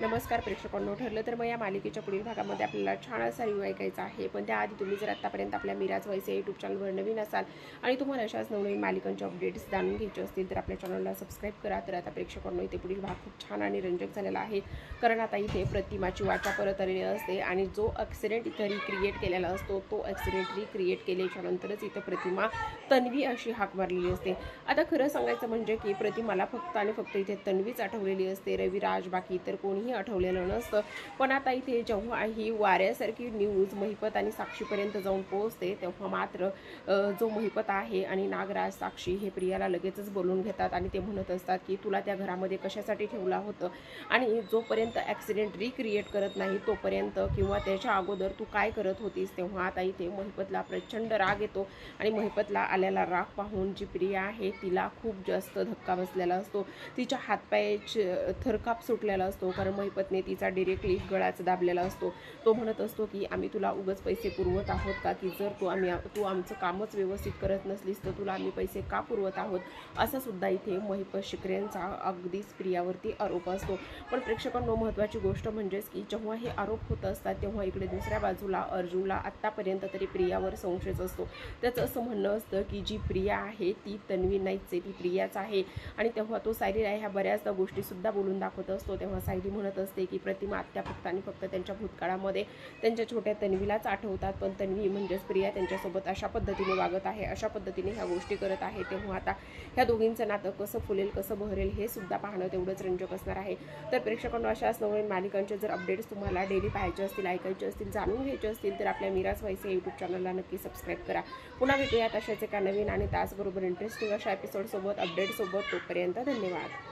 नमस्कार प्रेक्षकांनो ठरलं तर मग या मालिकेच्या पुढील भागामध्ये आपल्याला छान असा रिव्ह्यू ऐकायचा आहे. पण त्याआधी तुम्ही जर आत्तापर्यंत आपल्या मिराज वैसे यूट्यूब चॅनलवर नवीन असाल आणि तुम्हाला अशाच नवनवीन मालिकांच्या अपडेट्स जाणून घ्यायचे असतील तर आपल्या चॅनलला सबस्क्राईब करा. तर आता प्रेक्षकांनो इथे पुढील भाग खूप छान आणि रंजक झालेला आहे. कारण आता इथे प्रतिमाची वाचा परत आलेली असते आणि जो ॲक्सिडेंट इथं रिक्रिएट केलेला असतो तो ॲक्सिडेंट रिक्रिएट केल्याच्या नंतरच इथं प्रतिमा तन्वी अशी हाक मारलेली असते. आता खरं सांगायचं म्हणजे की प्रतिमाला फक्त आणि फक्त इथे तन्वीच आठवलेली असते. रविराज बाकी इतर कोणीही आठवलेलं नसतं. पण आता इथे जेव्हा ही वाऱ्यासारखी न्यूज महिपत आणि साक्षीपर्यंत जाऊन पोहोचते तेव्हा मात्र जो महिपत आहे आणि नागराज साक्षी हे प्रियाला लगेचच बोलून घेतात आणि ते म्हणत असतात की तुला त्या घरामध्ये कशासाठी ठेवलं होतं? आणि जोपर्यंत ॲक्सिडेंट रिक्रिएट करत नाही तोपर्यंत किंवा त्याच्या अगोदर तू काय करत होतीस तेव्हा आता इथे महिपतला प्रचंड राग येतो आणि महिपतला आलेला राग पाहून जी प्रिया आहे तिला खूप जास्त धक्का बसलेला असतो. तिच्या हातपायाचे थरकाप सुटलेला असतो. कारण महिपतने तिचा डिरेक्टली गळाच दाबलेला असतो. तो म्हणत असतो की आम्ही तुला उगच पैसे पुरवत आहोत का? की जर तू आम्ही तू आमचं कामच व्यवस्थित करत नसलीस तर तुला आम्ही पैसे का पुरवत आहोत? असा सुद्धा इथे महिपत शिकऱ्यांचा अगदीच प्रियावरती आरोप असतो. पण प्रेक्षकांनो महत्त्वाची गोष्ट म्हणजेच की जेव्हा हे आरोप होत असतात तेव्हा इकडे दुसऱ्या बाजूला अर्जुनला आत्तापर्यंत तरी प्रियावर संशयच असतो. त्याचं असं म्हणणं असतं की जी प्रिया आहे ती तन्वी नाहीच आहे ती प्रियाच आहे. आणि तेव्हा तो सायलीला ह्या बऱ्याचदा गोष्टीसुद्धा बोलून दाखवत असतो. तेव्हा सायली म्हणत असते की प्रतिमा आत्या फक्त आणि फक्त त्यांच्या भूतकाळामध्ये त्यांच्या छोट्या तन्वीलाच आठवतात पण तन्वी म्हणजेच प्रिया त्यांच्यासोबत अशा पद्धतीने वागत आहे अशा पद्धतीने ह्या गोष्टी करत आहे. तेव्हा आता ह्या दोघींचं नातं कसं फुलेल कसं बहरेल हे सुद्धा पाहणं तेवढंच रंजक असणार आहे. तर प्रेक्षकांना अशाच नवीन मालिकांचे जर अपडेट्स तुम्हाला डेली पाहायचे असतील ऐकायचे असतील जाणून घ्यायचे असतील तर आपल्या मिराज व्हायचे यूट्यूब चॅनलला नक्की सबस्क्राईब करा. पुन्हा भेटूयात अशाच एका नवीन आणि त्याचबरोबर इंटरेस्टिंग अशा एपिसोडसोबत अपडेटसोबत तोपर्यंत धन्यवाद.